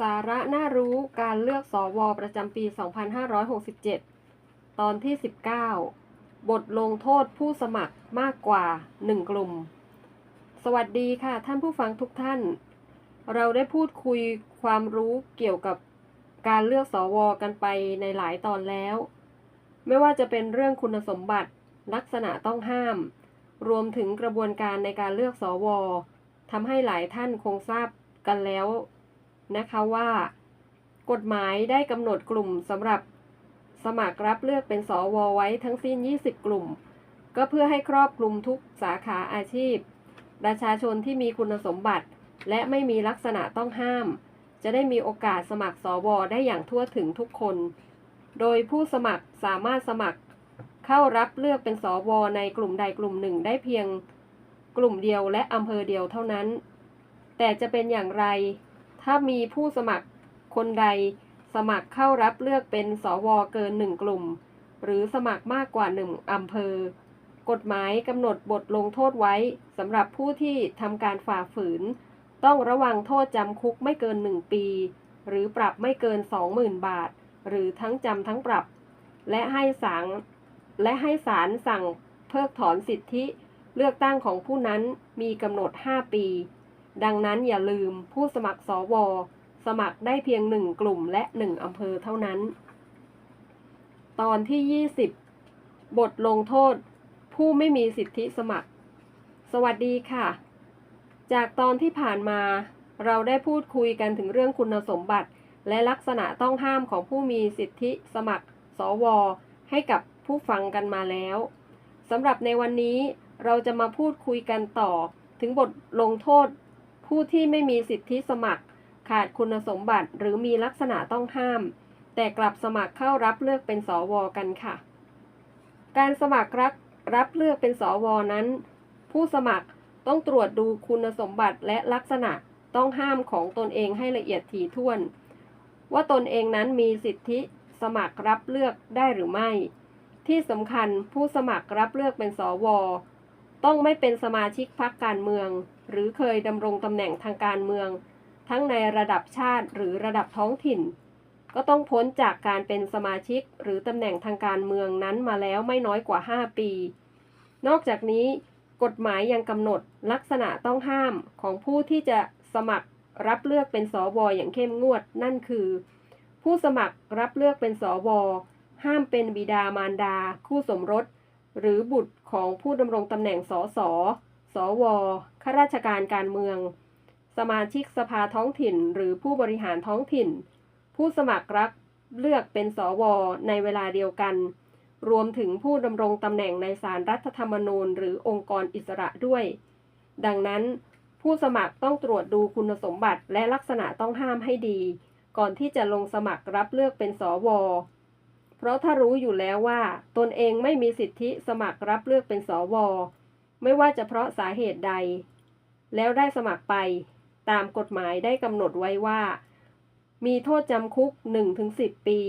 สาระน่ารู้การเลือกสวประจำปี 2567 ตอนที่ 19 บทลงโทษผู้สมัครมากกว่า 1 กลุ่ม สวัสดีค่ะท่านผู้ฟังทุกท่าน เราได้พูดคุยความรู้เกี่ยวกับการเลือกสวกันไปในหลายตอนแล้ว ไม่ว่าจะเป็นเรื่องคุณสมบัติ ลักษณะต้องห้าม รวมถึงกระบวนการในการเลือกสวทำให้หลายท่านคงทราบกันแล้ว นะคะว่า กฎหมายได้กำหนดกลุ่มสำหรับสมัครรับเลือกเป็นสวไว้ทั้งสิ้น 20 กลุ่ม ก็เพื่อให้ครอบคลุมทุกสาขาอาชีพ ประชาชนที่มีคุณสมบัติ และไม่มีลักษณะต้องห้าม จะได้มีโอกาสสมัครสวได้อย่างทั่วถึงทุกคน โดยผู้สมัครสามารถสมัครเข้ารับเลือกเป็นสวในกลุ่มใดกลุ่มหนึ่งได้เพียงกลุ่มเดียวและอำเภอเดียวเท่านั้น แต่จะเป็นอย่างไร ถ้ามีผู้สมัครคนใดสมัครเข้ารับเลือกเป็นสวเกินหนึ่งกลุ่ม หรือสมัครมากกว่าหนึ่งอำเภอ กฎหมายกำหนดบทลงโทษไว้สำหรับผู้ที่ทำการฝ่าฝืน ต้องระวังโทษจำคุกไม่เกินหนึ่งปี หรือปรับไม่เกิน 20,000 บาท หรือทั้งจำทั้งปรับ และให้ศาลและให้ศาลสั่งเพิกถอนสิทธิ เลือกตั้งของผู้นั้นมีกำหนด 5 ปี ดังนั้นอย่าลืมผู้สมัครสว สมัครได้เพียงหนึ่งกลุ่มและหนึ่งอำเภอเท่านั้น ตอนที่ 20 บทลงโทษ ผู้ไม่มีสิทธิสมัคร สวัสดีค่ะ จากตอนที่ผ่านมา เราได้พูดคุยกันถึงเรื่องคุณสมบัติ และลักษณะต้องห้ามของผู้มีสิทธิสมัคร สว ให้กับผู้ฟังกันมาแล้วสำหรับในวันนี้เราจะมาพูดคุยกันต่อถึงบทลงโทษ ผู้ที่ไม่มีสิทธิสมัคร ขาดคุณสมบัติหรือมีลักษณะต้องห้าม แต่กลับสมัครเข้ารับเลือกเป็นสวกันค่ะ การสมัครรับรับเลือกเป็นสวนั้น ผู้สมัครต้องตรวจดูคุณสมบัติและลักษณะต้องห้ามของตนเองให้ละเอียดถี่ถ้วน ว่าตนเองนั้นมีสิทธิสมัครรับเลือกได้หรือไม่ ที่สำคัญผู้สมัครรับเลือกเป็นสว ต้องไม่เป็นสมาชิกพรรคการเมือง หรือเคยดำรงตำแหน่งทางการเมือง ทั้งในระดับชาติหรือระดับท้องถิ่น ก็ต้องพ้นจากการเป็นสมาชิกหรือตำแหน่งทางการเมืองนั้นมาแล้วไม่น้อยกว่า 5 ปี นอกจากนี้ กฎหมายยังกำหนดลักษณะต้องห้ามของผู้ที่จะสมัครรับเลือกเป็นสวอย่างเข้มงวด นั่นคือ ผู้สมัครรับเลือกเป็นสวห้ามเป็นบิดามารดา คู่สมรส หรือบุตร ของผู้ดำรงตำแหน่งสส สว ข้าราชการการเมือง สมาชิกสภาท้องถิ่น หรือผู้บริหารท้องถิ่น ผู้สมัครรับเลือกเป็นสว ในเวลาเดียวกัน รวมถึงผู้ดำรงตำแหน่งในศาลรัฐธรรมนูญ หรือองค์กรอิสระด้วย ดังนั้น ผู้สมัครต้องตรวจดูคุณสมบัติและลักษณะต้องห้ามให้ดี ก่อนที่จะลงสมัครรับเลือกเป็นสว ราะถ้ารู้อยู่แล้วว่า ตนเองไม่มีสิทธิสมัครรับเลือกเป็นสว ไม่ว่าจะเพราะสาเหตุใด แล้วได้สมัครไป ตามกฎหมายได้กำหนดไว้ว่า มีโทษจำคุก 1-10 ปี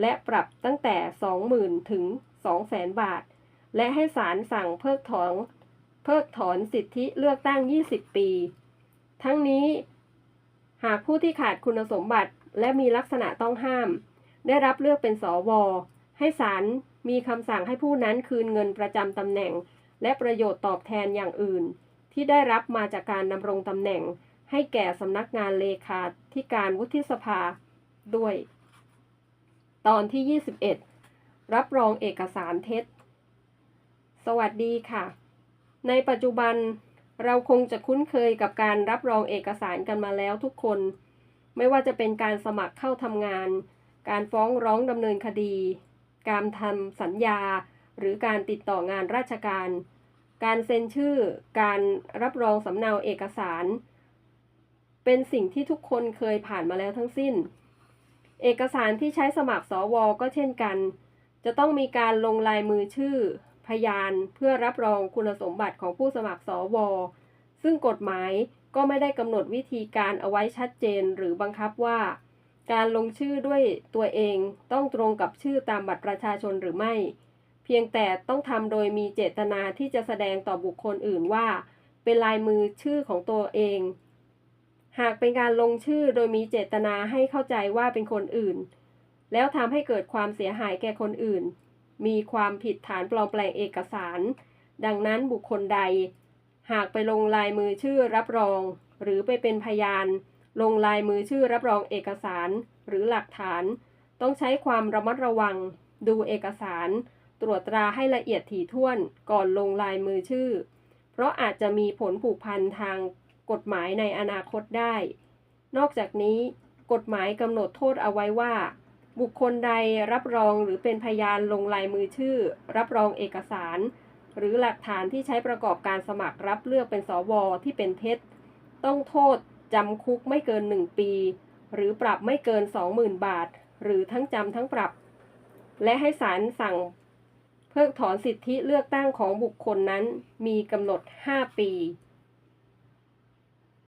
และปรับตั้งแต่ 20,000 ถึง 200,000 บาท และให้ศาลสั่งเพิกถอนเพิกถอนสิทธิเลือกตั้ง 20 ปี ทั้งนี้ หากผู้ที่ขาดคุณสมบัติและมีลักษณะต้องห้าม ได้รับเลือกเป็นสว ให้ศาลมีคำสั่งให้ผู้นั้นคืนเงินประจำตำแหน่ง และประโยชน์ตอบแทนอย่างอื่น ที่ได้รับมาจากการดำรงตำแหน่ง ให้แก่สำนักงานเลขาธิการวุฒิสภาด้วย ตอนที่ 21 รับรองเอกสารเท็จ สวัสดีค่ะ ในปัจจุบันเราคงจะคุ้นเคยกับการรับรองเอกสารกันมาแล้วทุกคน ไม่ว่าจะเป็นการสมัครเข้าทำงาน การฟ้องร้องดำเนินคดี การทำสัญญา หรือการติดต่องานราชการ การเซ็นชื่อ การรับรองสำเนาเอกสาร เป็นสิ่งที่ทุกคนเคยผ่านมาแล้วทั้งสิ้น เอกสารที่ใช้สมัครสวก็เช่นกัน จะต้องมีการลงลายมือชื่อ พยานเพื่อรับรองคุณสมบัติของผู้สมัครสว ซึ่งกฎหมายก็ไม่ได้กำหนดวิธีการเอาไว้ชัดเจนหรือบังคับว่า การลงชื่อด้วยตัวเองต้องตรงกับชื่อตามบัตรประชาชนหรือไม่ เพียงแต่ต้องทำโดยมีเจตนาที่จะแสดงต่อบุคคลอื่นว่า เป็นลายมือชื่อของตัวเอง หากเป็นการลงชื่อโดยมีเจตนาให้เข้าใจว่าเป็นคนอื่น แล้วทำให้เกิดความเสียหายแก่คนอื่น มีความผิดฐานปลอมแปลงเอกสาร ดังนั้นบุคคลใด หากไปลงลายมือชื่อรับรอง หรือไปเป็นพยาน ลงลายมือชื่อรับรองเอกสารหรือหลักฐาน ต้องใช้ความระมัดระวัง ดูเอกสาร ตรวจตราให้ละเอียดถี่ถ้วนก่อนลงลายมือชื่อ เพราะอาจจะมีผลผูกพันทางกฎหมายในอนาคตได้ นอกจากนี้ กฎหมายกำหนดโทษเอาไว้ว่า บุคคลใดรับรองหรือเป็นพยานลงลายมือชื่อ รับรองเอกสาร หรือหลักฐานที่ใช้ประกอบการสมัครรับเลือกเป็นสวที่เป็นเท็จ ต้องโทษ จำคุกไม่เกิน 1 ปี หรือปรับไม่เกิน 20,000 บาท หรือทั้งจำทั้งปรับ และให้ศาลสั่งเพิกถอนสิทธิเลือกตั้งของบุคคลนั้นมีกำหนด 5 ปี